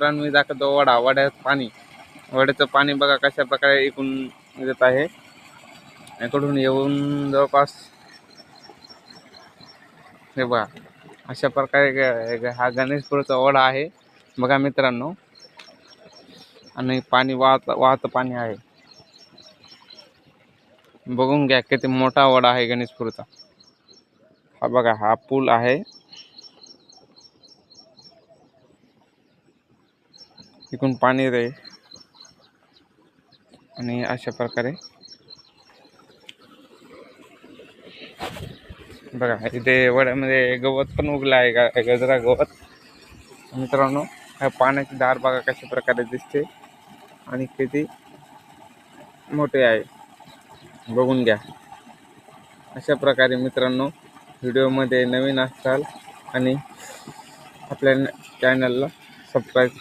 मित्रांनो मी दाखवतो वडा. वड्यात पाणी. वड्याचं पाणी बघा कशा प्रकारे इकडून येत आहे. इकडून येऊन जवळपास हे बघा अशा प्रकारे हा गणेशपूरचा ओढा आहे. बघा मित्रांनो आणि पाणी वाहत वाहत पाणी आहे. बघून घ्या किती मोठा ओढा आहे गणेशपूरचा. हा बघा हा पूल आहे. इकडून पाणी रे. आणि अशा प्रकारे. बघा इथे वड्यामध्ये गवत पण उगलं आहे गजरा गवत. मित्रांनो ह्या पाण्याची दार बघा कशा प्रकारे दिसते. आणि किती मोठे आहे. बघून घ्या. अशा प्रकारे मित्रांनो व्हिडिओमध्ये नवीन असाल आणि आपल्या चॅनलला सबस्क्राईब करा.